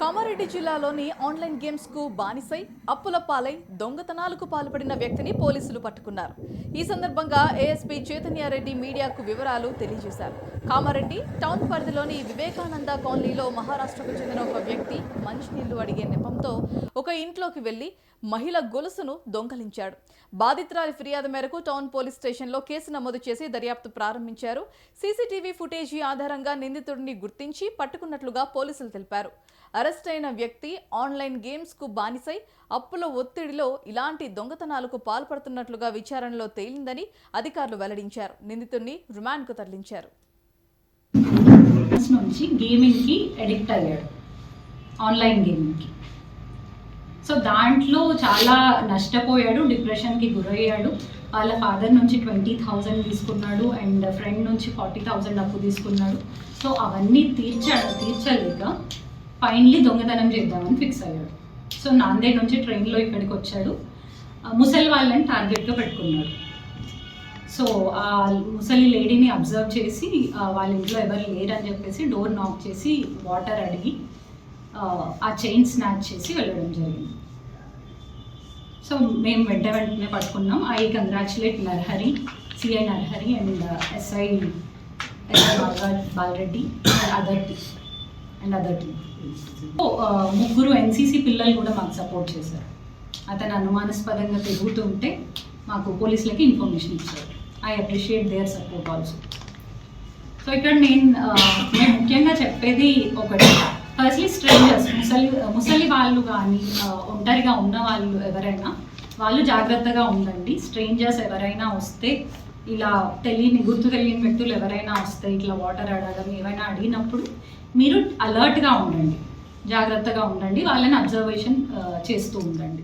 కామారెడ్డి జిల్లాలోని ఆన్లైన్ గేమ్స్కు బానిసై అప్పుల పాలై దొంగతనాలకు పాల్పడిన వ్యక్తిని పోలీసులు పట్టుకున్నారు. ఈ సందర్భంగా ఏఎస్పీ చైతన్యారెడ్డి మీడియాకు వివరాలు తెలియజేశారు. కామారెడ్డి టౌన్ పరిధిలోని వివేకానంద కాలనీలో మహారాష్ట్రకు చెందిన ఒక వ్యక్తి మంచినీళ్ళు అడిగే నెపంతో ఒక ఇంట్లోకి వెళ్ళి మహిళ గొలుసును దొంగలించాడు. బాధితురాలి ఫిర్యాదు మేరకు టౌన్ పోలీస్ స్టేషన్లో కేసు నమోదు చేసి దర్యాప్తు ప్రారంభించారు. సీసీటీవీ ఫుటేజీ ఆధారంగా నిందితుడిని గుర్తించి పట్టుకున్నట్లుగా పోలీసులు తెలిపారు. అరెస్ట్ అయిన వ్యక్తి ఆన్లైన్ గేమ్స్కు బానిసై అప్పుల ఒత్తిడిలో ఇలాంటి దొంగతనాలకు పాల్పడుతున్నట్లుగా విచారణలో తేలిందని అధికారులు వెల్లడించారు. నిందితుడిని రిమాండ్కు తరలించారు. నుంచి గేమింగ్కి అడిక్ట్ అయ్యాడు. ఆన్లైన్ గేమింగ్కి సో దాంట్లో చాలా నష్టపోయాడు డిప్రెషన్కి గురయ్యాడు. వాళ్ళ ఫాదర్ నుంచి ట్వంటీ థౌజండ్ తీసుకున్నాడు అండ్ ఫ్రెండ్ నుంచి ఫార్టీ థౌజండ్ అప్పు తీసుకున్నాడు. సో అవన్నీ తీర్చాడు తీర్చలేక ఫైనలీ దొంగతనం చేద్దామని ఫిక్స్ అయ్యాడు. సో నాందేడ్ నుంచి ట్రైన్లో ఇక్కడికి వచ్చాడు. ముసలి వాళ్ళని టార్గెట్గా పెట్టుకున్నాడు. సో ఆ ముసలి లేడీని అబ్జర్వ్ చేసి వాళ్ళ ఇంట్లో ఎవరు లేరని చెప్పేసి డోర్ నాక్ చేసి వాటర్ అడిగి ఆ, చైన్ స్నాచ్ చేసి వెళ్ళడం జరిగింది. సో మేము వెంట వెంటనే పట్టుకున్నాం. I congratulate Narhari CI Narhari and SI SI Balareddy and other T and other team ముగ్గురు ఎన్సీసీ పిల్లలు కూడా మాకు సపోర్ట్ చేశారు. అతను అనుమానాస్పదంగా తిరుగుతుంటే మాకు పోలీసులకి ఇన్ఫర్మేషన్ ఇచ్చారు. I appreciate their support also so ఇక్కడ నేను uh, నేను ముఖ్యంగా చెప్పేది ఒకటి. ఫస్ట్లీ స్ట్రేంజర్స్ ముసలి ముసలి వాళ్ళు కానీ uh, ఒంటరిగా ఉన్న వాళ్ళు ఎవరైనా వాళ్ళు జాగ్రత్తగా ఉండండి. స్ట్రేంజర్స్ ఎవరైనా వస్తే ఇలా తెలియని గుర్తు తెలియని వ్యక్తులు ఎవరైనా వస్తే ఇట్లా వాటర్ అడగడం ఏమైనా అడిగినప్పుడు మీరు అలర్ట్గా ఉండండి. జాగ్రత్తగా ఉండండి. వాళ్ళని అబ్జర్వేషన్ చేస్తూ ఉండండి.